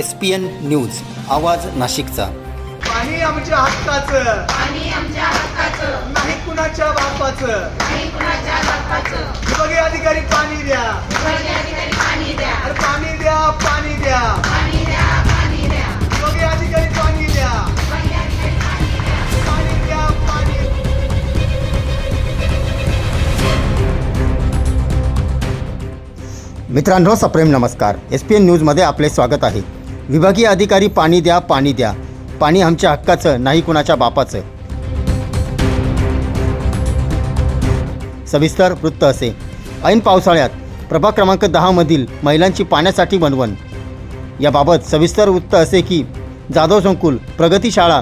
S P N news आवाज नाशिकचा. पाणी आमच्या हक्काचं. आणि आमच्या हक्काचं. नाही कुणाच्या बापाचं. नाही कुणाच्या बापाचं. विभागीय अधिकारी पाणी द्या. विभागीय अधिकारी पाणी द्या. अरे पाणी द्या पाणी द्या. पाणी द्या पाणी द्या. विभागीय अधिकारी पाणी द्या. विभागीय अधिकारी पाणी द्या. पाणी द्या पाणी मित्रांनो सप्रेम नमस्कार. एस पी एन न्यूजमध्ये आपले स्वागत आहे. विभागीय अधिकारी पाणी द्या पाणी द्या. पाणी आमच्या हक्काचं नाही कुणाच्या बापाचं. सविस्तर वृत्त असे. ऐन पावसाळ्यात प्रभाग क्रमांक दहामधील महिलांची पाण्यासाठी बनवण. याबाबत सविस्तर वृत्त असे की जाधव संकुल प्रगती शाळा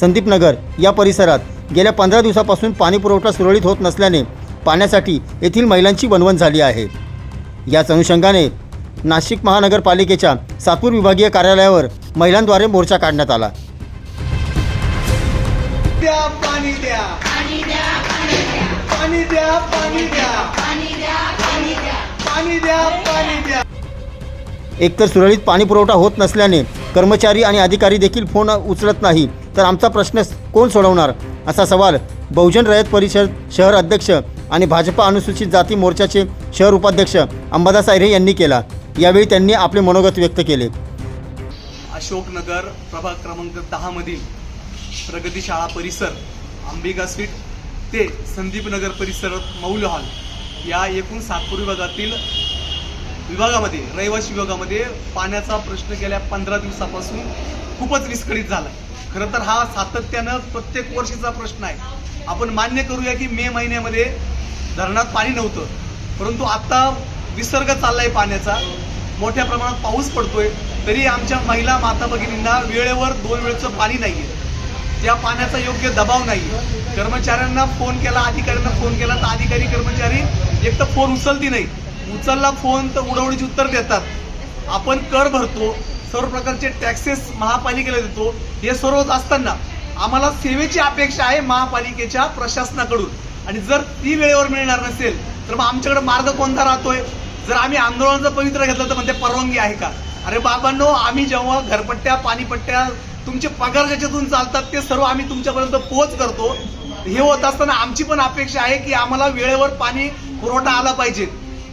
संदीपनगर या परिसरात गेल्या पंधरा दिवसापासून पाणीपुरवठा सुरळीत होत नसल्याने पाण्यासाठी येथील महिलांची बनवण झाली आहे. याच अनुषंगाने नाशिक महानगरपालिकेच्या सातपूर विभागीय कार्यालयावर महिलांद्वारे मोर्चा काढण्यात आला. एकतर सुरळीत पाणी पुरवठा होत नसल्याने कर्मचारी आणि अधिकारी देखील फोन उचलत नाही. तर आमचा प्रश्न कोण सोडवणार? असा सवाल बहुजन रयत परिषद शहर अध्यक्ष आणि भाजपा अनुसूचित जाती मोर्चाचे शहर उपाध्यक्ष अंबादास आयरे यांनी केला. यावेळी त्यांनी आपले मनोगत व्यक्त केले. अशोकनगर प्रभाग क्रमांक दहा मधील प्रगती शाळा परिसर अंबिका स्वीट ते संदीप नगर परिसर मौल हॉल या एकूण सातपूर विभागातील विभागामध्ये रहिवासी विभागामध्ये पाण्याचा प्रश्न गेल्या पंधरा दिवसापासून खूपच विस्कळीत झाला. खरं तर हा सातत्यानं प्रत्येक वर्षीचा प्रश्न आहे. आपण मान्य करूया की मे महिन्यामध्ये धरणात पाणी नव्हतं परंतु आत्ता विसर्ग चाललाय पाण्याचा. मोठ्या प्रमाणात पाऊस पडतोय तरी आमच्या महिला माता भगिनींना वेळेवर दोन वेळचं पाणी नाहीये. त्या पाण्याचा योग्य दबाव नाही कर्मचाऱ्यांना फोन केला अधिकाऱ्यांना फोन केला तर अधिकारी कर्मचारी एक तर फोन उचलती नाही उचलला फोन तर उडवडीची उत्तर देतात. आपण कर भरतो सर्व प्रकारचे टॅक्सेस महापालिकेला देतो. हे सर्व असताना आम्हाला सेवेची अपेक्षा आहे महापालिकेच्या प्रशासनाकडून. आणि जर ती वेळेवर मिळणार नसेल तर मग आमच्याकडे मार्ग कोणता राहतोय? जर आम्ही आंदोलनाचं पवित्र घेतलं तर म्हणते परवानगी आहे का? अरे बाबांनो आम्ही जेव्हा घरपट्ट्या पाणीपट्ट्या तुमचे पगार ज्याच्यातून चालतात ते सर्व आम्ही तुमच्यापर्यंत पोहोच करतो. हे होत असताना आमची पण अपेक्षा आहे की आम्हाला वेळेवर पाणी पुरवठा आला पाहिजे.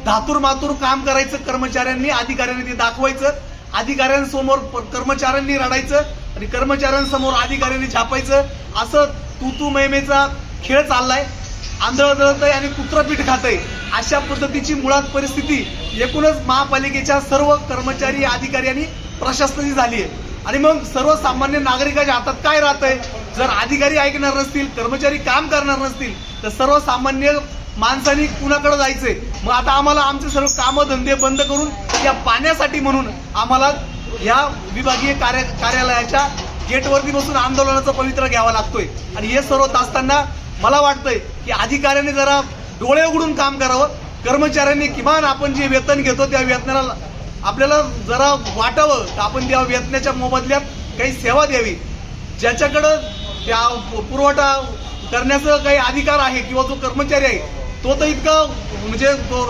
धातूर मातूर काम करायचं कर्मचाऱ्यांनी अधिकाऱ्यांनी ते दाखवायचं. अधिकाऱ्यांसमोर प- कर्मचाऱ्यांनी रडायचं आणि कर्मचाऱ्यांसमोर अधिकाऱ्यांनी छापायचं असं तू तू मेमेचा खेळ चाललाय. आंधळ दळतय आणि कुत्र पीठ खातय. अशा पद्धतीची मुळात परिस्थिती एकूणच महापालिकेच्या सर्व कर्मचारी अधिकारी आणि प्रशासनाची झाली आहे. आणि मग सर्वसामान्य नागरिकाच्या हातात काय राहतंय? जर अधिकारी ऐकणार नसतील कर्मचारी काम करणार नसतील तर सर्वसामान्य माणसांनी कुणाकडे जायचंय? मग आता आम्हाला आमचे सर्व कामं धंदे बंद करून या पाण्यासाठी म्हणून आम्हाला या विभागीय कार्य कार्यालयाच्या गेटवरती बसून आंदोलनाचा पवित्रा घ्यावा लागतोय. आणि हे सर्व असताना मला वाटतंय की अधिकाऱ्यांनी जरा डोळे उघडून काम करावं. कर्मचाऱ्यांनी किमान आपण जे वेतन घेतो त्या वेतनाला आपल्याला जरा वाटावं तर आपण त्या वेतनाच्या मोबदल्यात काही सेवा द्यावी. ज्याच्याकडं त्या पुरवठा करण्याचा काही अधिकार आहे किंवा जो कर्मचारी आहे तो तर इतका म्हणजे तो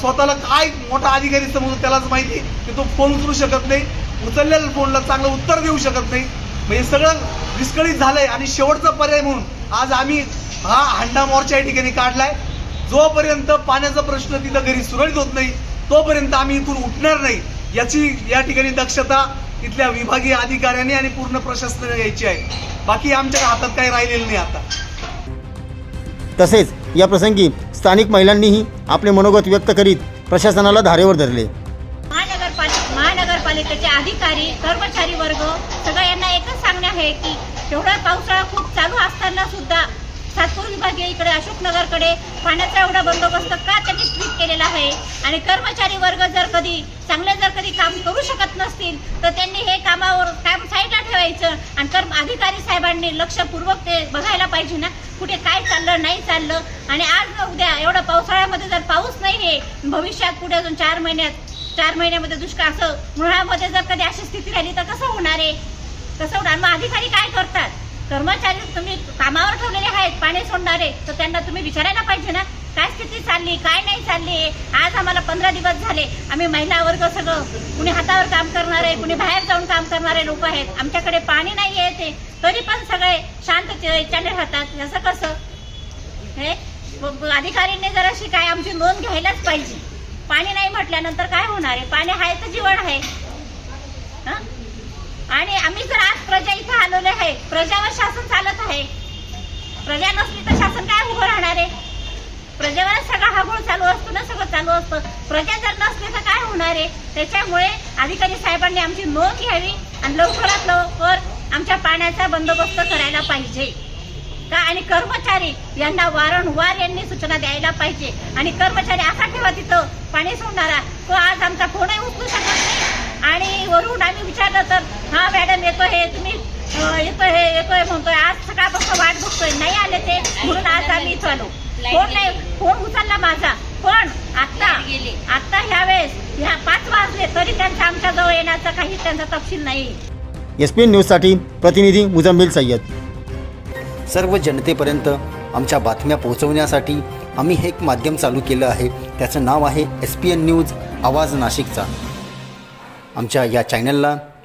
स्वतःला काय मोठा अधिकारी समजतो त्यालाच माहिती की तो फोन उचलू शकत नाही उचललेल्या फोनला चांगलं उत्तर देऊ शकत नाही. म्हणजे सगळं विस्कळीत झालंय आणि शेवटचा पर्याय म्हणून आज आम्ही हा हंडा मोर्चा या ठिकाणी काढलाय. जोपर्यंत पाण्याचा प्रश्न तिथं घरी सुरळीत होत नाही तोपर्यंत आम्ही इथून उठणार नाही. याची या ठिकाणी दक्षता इथल्या विभागीय अधिकाऱ्यांनी आणि पूर्ण प्रशासनाने घ्यायची आहे. बाकी आमच्या हातात काही राहिलेलं नाही आता. तसेच या प्रसंगी स्थानिक महिलांनीही आपले मनोगत व्यक्त करीत प्रशासनाला धारेवर धरले. महानगरपालिका महानगरपालिकेचे अधिकारी कर्मचारी वर्ग सगळं यांना एकच सांगणे आहे की एवढा पावसाळा खूप चालू असताना सुद्धा विभागीय इकडे अशोकनगरकडे पाण्याचा एवढा बंदोबस्त का त्यांनी ट्विट केलेला आहे? आणि कर्मचारी वर्ग जर कधी चांगले जर कधी काम करू शकत नसतील तर त्यांनी हे कामावर काम साईडला ठेवायचं आणि कर्म अधिकारी साहेबांनी लक्षपूर्वक ते बघायला पाहिजे ना कुठे काय चाललं नाही चाललं. आणि आज न उद्या एवढ्या पावसाळ्यामध्ये जर पाऊस नाही आहे भविष्यात पुढे अजून चार महिन्यात चार महिन्यामध्ये दुष्काळ असं उन्हाळ्यामध्ये जर कधी अशी स्थिती राहिली तर कसं होणार आहे? कसं होणार? मग अधिकारी काय करतात? कर्मचारी तुम्ही कामावर ठेवलेले आहेत पाणी सोडणारे तर त्यांना तुम्ही विचारायला पाहिजे ना काय स्थिती चालली काय नाही चालली आज आम्हाला पंधरा दिवस झाले आम्ही महिला वर्ग सगळं कुणी हातावर काम करणारे कुणी बाहेर जाऊन काम करणारे लोक आहेत आमच्याकडे पाणी नाही येते तरी पण सगळे शांततेच्याने राहतात असं कसं? हे ब- अधिकाऱ्यांनी जराशी काय आमची नोंद घ्यायलाच पाहिजे. पाणी नाही म्हटल्यानंतर काय होणार आहे? पाणी आहे तर जीवन आहे. हा? आणि आम्ही जर आज प्रजा इथं आलेलो आहे. प्रजावर शासन चालत आहे. प्रजा नसली तर शासन काय उभं राहणार आहे? प्रजेवर सगळा हा चालू असतो ना सगळं चालू असतं. प्रजा जर नसली तर काय होणार आहे? त्याच्यामुळे अधिकारी साहेबांनी आमची नोंद घ्यावी आणि लवकरात लवकर आमच्या पाण्याचा बंदोबस्त करायला पाहिजे. का? आणि कर्मचारी यांना वारंवार यांनी सूचना द्यायला पाहिजे. आणि कर्मचारी असा ठेवा तिथं पाणी सोडणारा. तो आज आमचा फोनही उचलू शकत नाही. आणि वरून आम्ही विचारलं तर मॅडम येतो हे तुम्ही अं, येतोय हे येतोय म्हणतोय. आज सकाळपासून वाट बघतोय. नाही आले ते म्हणून आज आम्ही इथं आलो. फोन नाही फोन उचलला माझा. पण आता आता ह्या वेळेस ह्या पाच वाजले तरी त्यांचा आमच्या जवळ येण्याचा काही त्यांचा तपशील नाही. एस पी एन न्यूजसाठी प्रतिनिधी मुजम्मिल सय्यद. सर्व जनतेपर्यंत आमच्या बातम्या पोहोचवण्यासाठी आम्ही हे एक माध्यम चालू केलं आहे. त्याचं नाव आहे एस पी एन न्यूज आवाज नाशिकचा. आमच्या या चॅनलला